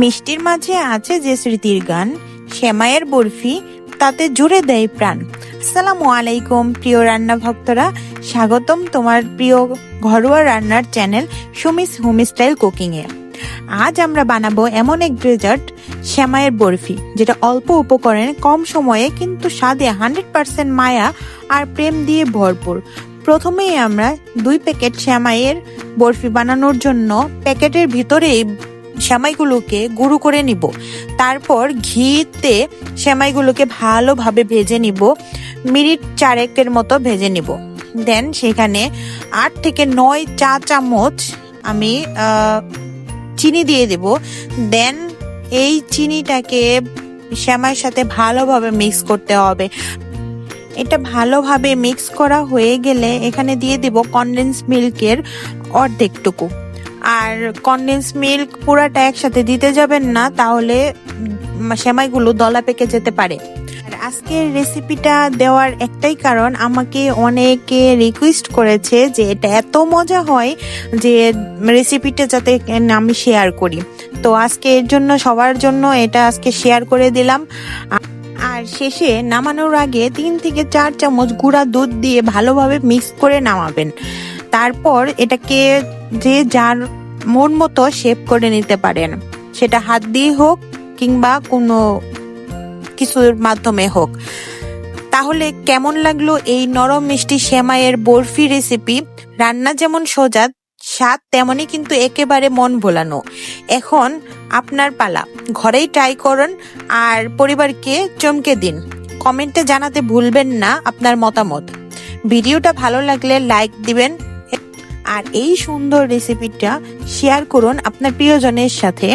মিষ্টির মাঝে আছে যে স্মৃতির গান সেমাইয়ের বরফি, তাতে জুড়ে দেয় প্রাণ। আসসালামু আলাইকুম, প্রিয় রান্না ভক্তরা। স্বাগতম তোমার প্রিয় ঘরোয়া রান্নার channel Sumi's home style cooking এ। আজ আমরা বানাবো এমন এক ডেজার্ট শ্যামাইয়ের বরফি, যেটা অল্প উপকরণে কম সময়ে কিন্তু স্বাদে হান্ড্রেড পার্সেন্ট মায়া আর প্রেম দিয়ে ভরপুর। প্রথমেই আমরা দুই প্যাকেট শ্যামাইয়ের বরফি বানানোর জন্য প্যাকেটের ভিতরেই সেমাইগুলোকে গুঁড়ো করে নিব। তারপর ঘিতে সেমাইগুলোকে ভালোভাবে ভেজে নিব। মিনিট চারেকের মতো ভেজে নিব। দেন সেখানে আট থেকে নয় চা চামচ আমি চিনি দিয়ে দেব। দেন এই চিনিটাকে শ্যামাইয়ের সাথে ভালোভাবে মিক্স করতে হবে। এটা ভালোভাবে মিক্স করা হয়ে গেলে এখানে দিয়ে দিব কনডেন্স মিল্কের অর্ধেকটুকু। আর কনডেন্স মিল্ক পুরাটা একসাথে দিতে যাবেন না, তাহলে সেমাইগুলো দলা পেকে যেতে পারে। আজকের রেসিপিটা দেওয়ার একটাই কারণ, আমাকে অনেকে রিকোয়েস্ট করেছে যে এটা এত মজা হয় যে রেসিপিটা যাতে আমি শেয়ার করি। তো আজকে এর জন্য, সবার জন্য এটা আজকে শেয়ার করে দিলাম। আর শেষে নামানোর আগে তিন থেকে চার চামচ গুঁড়া দুধ দিয়ে ভালোভাবে মিক্স করে নামাবেন। তারপর এটাকে যে যার মন মতো শেপ করে নিতে পারেন। সেটা হাত দিয়ে হোক কিংবা কোনো কিছুর মাধ্যমে হোক। তাহলে কেমন লাগল এই নরম মিষ্টি সেমাইয়ের বরফি রেসিপি রান্না যেমন সোজা, স্বাদ তেমনই কিন্তু একেবারে মন ভোলানো। এখন আপনার পালা, ঘরেই ট্রাই করুন আর পরিবারকে চমকে দিন। কমেন্টে জানাতে ভুলবেন না আপনার মতামত। ভিডিওটা ভালো লাগলে লাইক দিবেন আর এই সুন্দর রেসিপিটা শেয়ার করুন আপনার প্রিয়জনের সাথে।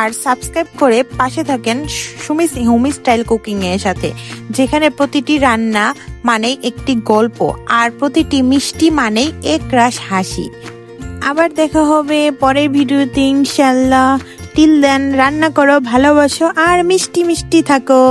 আর সাবস্ক্রাইব করে পাশে থাকেন সুমি হোমি স্টাইল কুকিং এর সাথে, যেখানে প্রতিটি রান্না মানেই একটি গল্প আর প্রতিটি মিষ্টি মানেই এক রাস হাসি। আবার দেখা হবে পরের ভিডিওতে ইনশাল্লাহ টিল দেন রান্না করো, ভালোবাসো আর মিষ্টি মিষ্টি থাকো।